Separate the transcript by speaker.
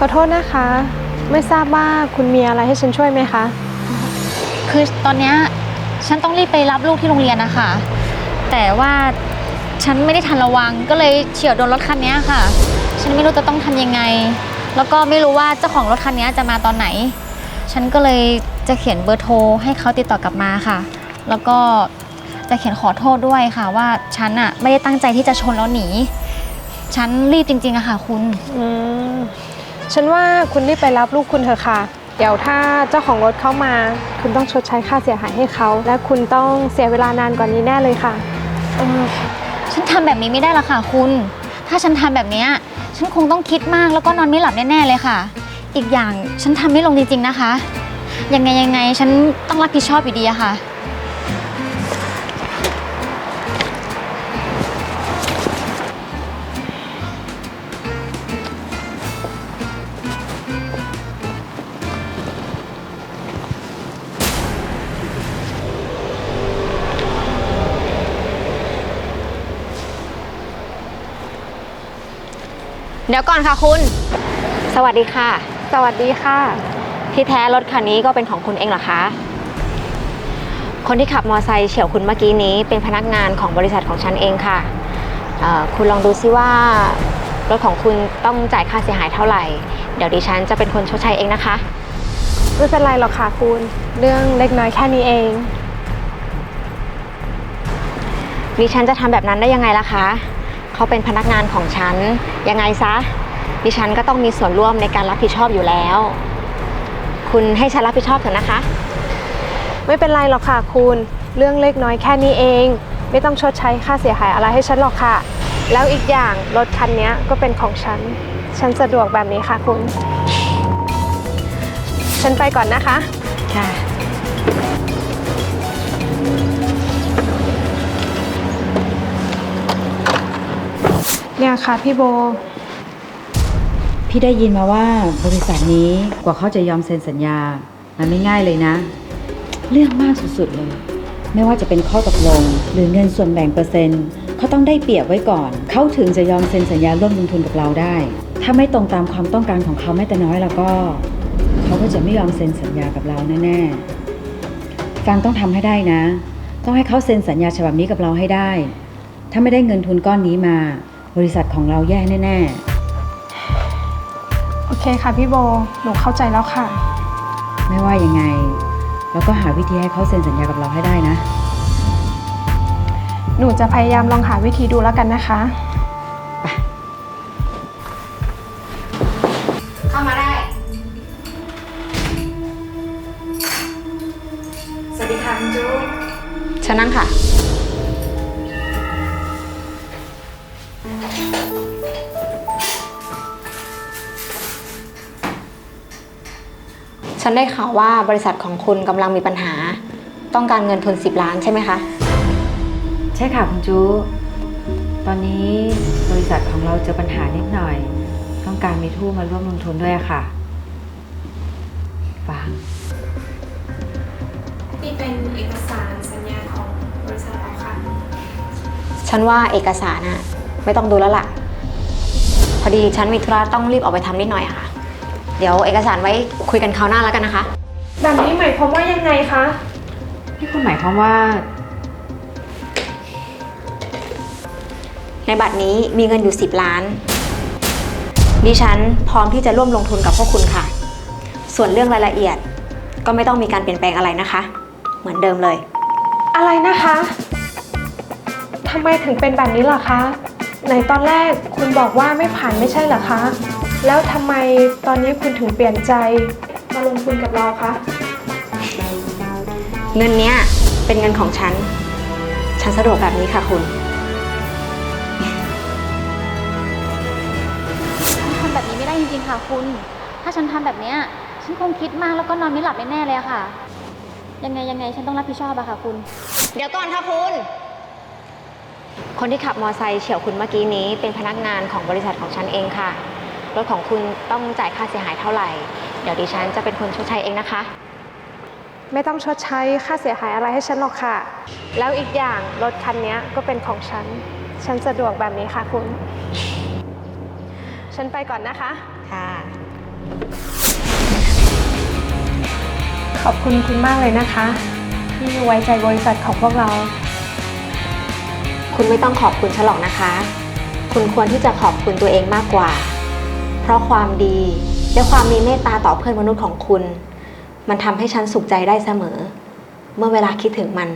Speaker 1: ขอโทษนะคะ ไม่ทราบว่าคุณมีอะไรให้ฉันช่วยไหมคะ
Speaker 2: คือตอนเนี้ยฉันต้องรีบไปรับลูกที่โรงเรียนนะคะ แต่ว่าฉันไม่ได้ทันระวังก็เลยเฉียวโดนรถคันเนี้ยค่ะ ฉันไม่รู้จะต้องทำยังไง แล้วก็ไม่รู้ว่าเจ้าของรถคันเนี้ยจะมาตอนไหน ฉันก็เลยจะเขียนเบอร์โทรให้เขาติดต่อกลับมาค่ะ แล้วก็จะเขียนขอโทษด้วยค่ะ ว่าฉันอะไม่ได้ตั้งใจที่จะชนแล้วหนี ฉันรีบจริงๆอะค่ะ คุณ
Speaker 1: อืม ฉันว่าคุณรีบไปรับลูกคุณเถอะค่ะ เดี๋ยวถ้าเจ้าของรถเข้ามา คุณต้องชดใช้ค่าเสียหายให้เขา และคุณต้องเสียเวลานานกว่านี้แน่เลยค่ะ
Speaker 2: เออฉันทำแบบนี้ไม่ได้ละค่ะคุณ ถ้าฉันทำแบบเนี้ยฉันคงต้องคิดมากแล้วก็นอนไม่หลับแน่ๆเลยค่ะ อีกอย่างฉันทำไม่ลงจริงๆนะคะ ยังไงยังไงฉันต้องรับผิดชอบอยู่ดีอะค่ะ
Speaker 3: เดี๋ยวก่อนค่ะคุณ สวัสดีค่ะ
Speaker 1: สวัสดีค่ะ
Speaker 3: ที่แท้รถคันนี้ก็เป็นของคุณเองเหรอคะ คนที่ขับมอไซค์เฉียวคุณเมื่อกี้นี้ เป็นพนักงานของบริษัทของฉันเองค่ะเอ่อคุณลองดูซิว่า รถของคุณต้องจ่ายค่าเสียหายเท่าไหร่ เดี๋ยวดิฉันจะเป็นคนชดใช้เองนะคะ
Speaker 1: ไม่เป็นไรหรอกค่ะคุณ เรื่องเล็กน้อยแค่นี้เอง
Speaker 3: ดิฉันจะทำแบบนั้นได้ยังไงล่ะคะ เขาเป็นพนักงานของฉัน ยังไงซะดิฉันก็ต้องมีส่วนร่วมในการรับผิดชอบอยู่แล้ว คุณให้ฉันรับผิดชอบเถอะนะคะ
Speaker 1: ไม่เป็นไรหรอกค่ะคุณ เรื่องเล็กน้อยแค่นี้เอง ไม่ต้องชดใช้ค่าเสียหายอะไรให้ฉันหรอกค่ะ แล้วอีกอย่างรถคันนี้ก็เป็นของฉัน ฉันสะดวกแบบนี้ค่ะคุณ ฉันไปก่อนนะคะ
Speaker 3: ค่ะ
Speaker 1: เนี่ยค่ะพี่โบ
Speaker 4: พี่ได้ยินมาว่าบริษัทนี้กว่าเขาจะยอมเซ็นสัญญา มันไม่ง่ายเลยนะ เรื่องมากสุดๆเลย ไม่ว่าจะเป็นข้อตกลง หรือเงินส่วนแบ่งเปอร์เซ็นต์เขาต้องได้เปรียบไว้ก่อน เขาถึงจะยอมเซ็นสัญญาร่วมลงทุนกับเราได้ ถ้าไม่ตรงตามความต้องการของเขาแม้แต่น้อยแล้วก็ เขาก็จะไม่ยอมเซ็นสัญญากับเราแน่ๆฟังต้องทำให้ได้นะ ต้องให้เขาเซ็นสัญญาฉบับนี้กับเราให้ได้ ถ้าไม่ได้เงินทุนก้อนนี้มา บริษัทของเราแย่แน่ๆ
Speaker 1: โอเคค่ะพี่โบ หนูเข้าใจแล้วค่ะ
Speaker 4: ไม่ว่ายังไง เราก็หาวิธีให้เขาเซ็นสัญญากับเราให้ได้นะ
Speaker 1: หนูจะพยายามลองหาวิธีดูแล้วกันนะคะ
Speaker 3: เข้ามาได้
Speaker 4: สวัสดีค่ะคุณจู
Speaker 3: เชิญนั่งค่ะ ฉันได้ข่าวว่าบริษัทของคุณกำลังมีปัญหา ต้องการเงินทุน 10 ล้านใช่ไหมคะ
Speaker 4: ใช่ค่ะคุณจู ตอนนี้บริษัทของเราเจอปัญหานิดหน่อย ต้องการมีทู่มาร่วมลงทุนด้วยอะค่ะฟัง
Speaker 1: นี่เป็นเอกสารสัญญาของบริษัทเราค่ะ
Speaker 3: ฉันว่าเอกสารน่ะไม่ต้องดูแล้วล่ะ พอดีฉันมีธุระต้องรีบออกไปทำนิดหน่อยอะค่ะ เดี๋ยวเอกสารไว้คุยกันคราวหน้าแล้วกันนะคะ
Speaker 1: แบบนี้หมายความว่ายังไงคะ
Speaker 4: ที่คุณหมายความว่า
Speaker 3: ในบัตรนี้มีเงินอยู่ 10 ล้าน ดิฉันพร้อมที่จะร่วมลงทุนกับพวกคุณค่ะ ส่วนเรื่องรายละเอียดก็ไม่ต้องมีการเปลี่ยนแปลงอะไรนะคะ เหมือนเดิมเลย
Speaker 1: อะไรนะคะทำไมถึงเป็นแบบนี้ล่ะคะ ในตอนแรกคุณบอกว่าไม่ผ่านไม่ใช่เหรอคะ แล้วทำไมตอนนี้คุณถึงเปลี่ยนใจมาลงทุนกับเราคะ
Speaker 3: เงินเนี้ยเป็นเงินของฉัน ฉันสะดวกแบบนี้ค่ะคุณ
Speaker 2: ฉันทำแบบนี้ไม่ได้จริงๆค่ะคุณ ถ้าฉันทำแบบเนี้ยฉันคงคิดมากแล้วก็นอนไม่หลับแน่ๆเลยอะค่ะ ยังไงยังไงฉันต้องรับผิดชอบอะค่ะคุณ
Speaker 3: เดี๋ยวก่อนค่ะคุณ คนที่ขับมอไซค์เฉียวคุณเมื่อกี้นี้เป็นพนักงานของบริษัทของฉันเองค่ะ รถของคุณต้องจ่ายค่าเสียหายเท่าไหร่ เดี๋ยวดิฉันจะเป็นคนชดใช้เองนะคะ
Speaker 1: ไม่ต้องชดใช้ค่าเสียหายอะไรให้ฉันหรอกค่ะ แล้วอีกอย่างรถคันนี้ก็เป็นของฉัน ฉันสะดวกแบบนี้ค่ะคุณ ฉันไปก่อนนะคะ
Speaker 3: ค่ะ
Speaker 1: ขอบคุณคุณมากเลยนะคะ ที่ไว้ใจบริษัทของพวกเรา
Speaker 3: คุณไม่ต้องขอบคุณฉันหรอกนะคะ คุณควรที่จะขอบคุณตัวเองมากกว่าเพ ราะความดี และความมีเมตตาต่อเพื่อนมนุษย์ของคุณ มันทำให้ฉันสุขใจได้เสมอ เมื่อเวลาคิดถึงมัน